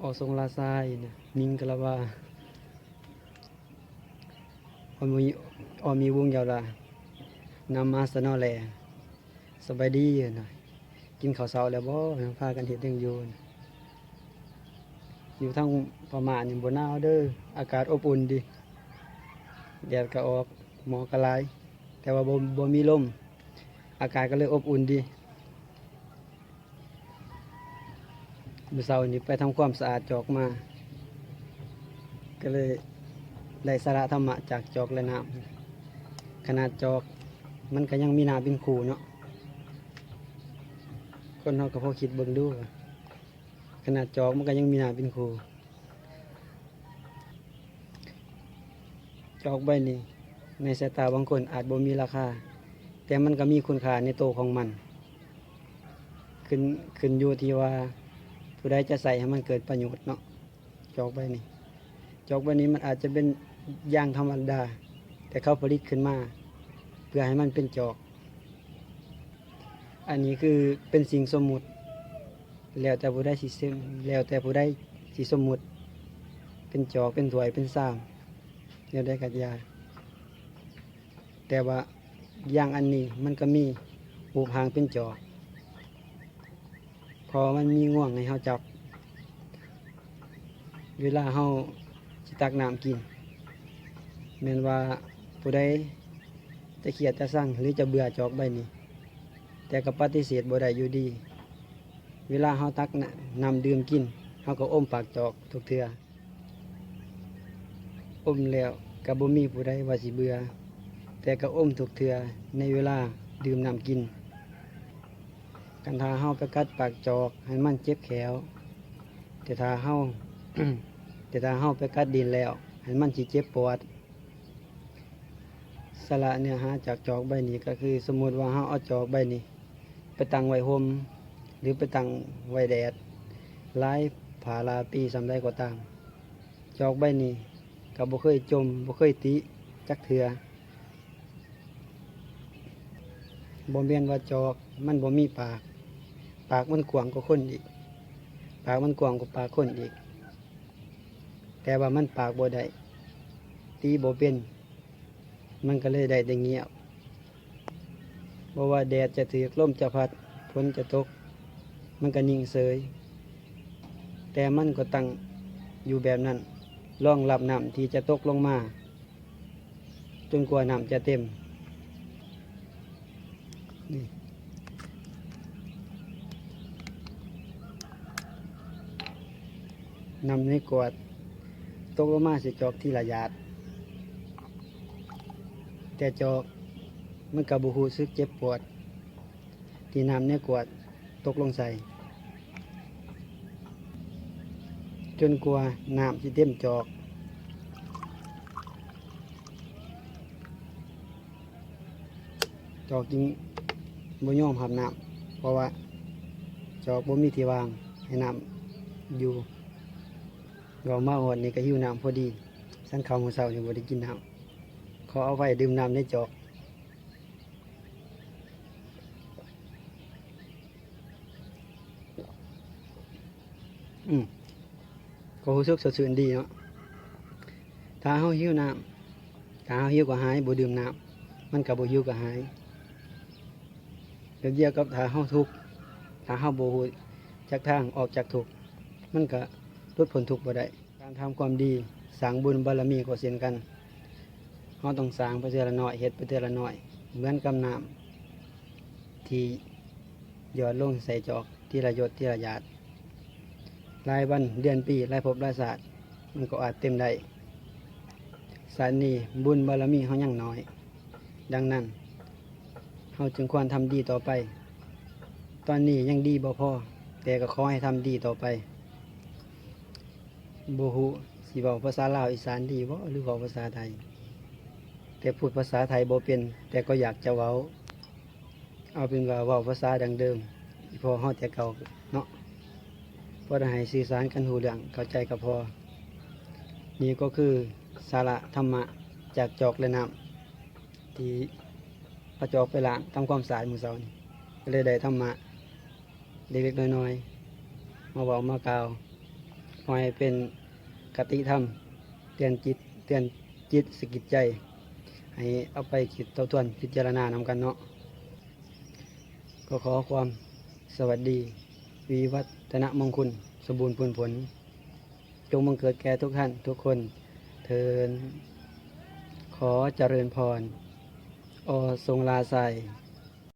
อทรงลาซายนะมิงกะลาว่าออมีออมีวงยาวลานำมาสนอแลสบายดีนะกินข้าวเช้าแล้วบ่พากันเฮ็ดยังอยู่อยู่ทางประมาณนี่บ่หนาเด้ออากาศอบอุ่นดีแดดก็ออกหมอกก็หลาย แต่ว่าบ่บ่มีลม อากาศก็เลยอบอุ่นดี มื้อเช้านี้ไปทำความสะอาดจอกมา ก็เลยได้สาระธรรมะจากจอกและน้ำขนาดจอกมันก็ยังมีน้ำเป็นคูเนาะคนเราก็พอคิดเบิ่งดูว่าขนาดจอกมันก็ยังมีน้ำเป็นคูจอกใบนี้ในสายตาบางคนอาจบ่มีราคา แต่มันก็มีคุณค่าในตัวของมัน ขึ้นขึ้นอยู่ที่ว่า ผู้ใดจะใส่ให้มันเกิดประโยชน์เนาะจอกใบนี้จอกใบนี้มันอาจจะเป็นยางธรรมดา แต่เขาผลิตขึ้นมา เพื่อให้มันเป็นจอก อันนี้คือเป็นสิ่งสมมุติ แล้วแต่ผู้ใดสิเซมแล้วแต่ผู้ใดสิสมมุติ เป็นจอกเป็นถวยเป็นซ้ำแล้วได้กัดยา แต่ว่าอย่างอันนี้มันก็มีหูพางเป็นจอก พอมันมีง่วงให้เฮาจับ เวลาเฮาสิตักน้ำกินแม่นว่าผู้ใดจะเขียดจะสั่งหรือจะเบื่อจอกใบนี้ แต่ก็ปฏิเสธบ่ได้อยู่ดี เวลาเฮาตักน่ะน้ำดื่มกินเฮาก็อมปากจอกทุกเทื่ออมแล้วก็บ่มีผู้ใดว่าสิเบื่อแต่ก็อมทุกเทื่อในเวลาดื่มน้ำกิน กันทาเฮาไปกัดปากจอก ให้มันเจ็บแขวแต่ถ้าเฮาแต่ถ้าเฮาไปกัดดินแล้ว ให้มันสิเจ็บปวดสละเนื้อหาจากจอกใบนี้ก็คือ สมมติว่าเฮาเอาจอกใบนี้ ไปตั้งไว้ห่มหรือไปตั้งไว้แดดหลายผาลาปีสำใดก็ตาม จอกใบนี้ก็บ่เคยจมบ่เคยติจักเถือบ่แม่นว่าจอก มันบ่มีปาก ปากมันกว้างกว่าคนอีก ปากมันกว้างกว่าปากคนอีก แต่ว่ามันปากบ่ได้ตีบ่เป็น มันก็เลยได้แต่เงียบบ่ว่าแดดจะถือกลมจะพัดฝนจะตก มันก็นิ่งเสย แต่มันก็ตั้งอยู่แบบนั้นรองรับน้ำที่จะตกลงมา จนกว่าน้ำจะเต็มนี่ นำในกวดตกลงมาสิจอกที่ละยาด แต่จอกมันกับบูฮูซึกเจ็บปวด ที่นำในกวดตกลงใส่ จนกลัวน้ำที่เต็มจอกจอกจริงบ่ยอมหับน้ำเพราะว่าจอกบ่มีที่วางให้น้ำอยู่ เรามาหอดนี่ก็หิวน้ำพอดีสันเขาวมือเช้ายังบ่ได้กินน้ำเขาเอาไว้ดื่มน้ำในจอกอืมก็รู้สึกสดชื่นดีเนาะถ้าเฮาหิวน้ำถ้าเฮาหิวก็หายบ่ดื่มน้ำมันก็บ่หิวก็หายเดี๋ยวเดียวกับถ้าเฮาทุกข์ถ้าเฮาบ่ฮู้จักทางออกจากทุกข์มันก็ลดผลทุกข์บ่ได้ การทำความดีสร้างบุญบารมีก็เช่นกันเฮาต้องสร้างไปเทื่อละน้อยเฮ็ดไปเทื่อละน้อย เหมือนกับน้ำที่หยอดลงใส่จอกที่ละหยดที่ละหยาดรายวันเดือนปีรายภพรายศาสตร์มันก็อาจเต็มได้สารนี้บุญบารมีเขายังน้อย ดังนั้นเขาจึงควรทำดีต่อไป ตอนนี้ยังดีบ่พอแต่ก็ขอให้ทำดีต่อไป โบหูสิบอกภาษาลาวอีสานดีบ่หรือบอกภาษาไทย แต่พูดภาษาไทยบ่เป็น แต่ก็อยากจะเว้า เอาเป็นว่าเว้าภาษาดังเดิมพอเฮาแต่เก่าเนาะพอได้ให้สื่อสารกันหูเรื่องเข้าใจกับพอ นี่ก็คือสาระธรรมะจากจอกและน้ำที่พระจอกไปล้างทำความสะอาดมือเสานี่ก็เลยได้ธรรมะเล็กๆน้อยๆมาบอกมากล่าว ขอให้เป็นกติธรรม เตือนจิต เตือนจิตสกิดใจ ให้เอาไปคิดทบทวนพิจารณานำกันเนาะ ก็ขอความสวัสดี วีวัฒนมงคล สมบูรณ์ผลผล จงบังเกิดแก่ทุกท่านทุกคนเทินขอเจริญพร อทรงลาใส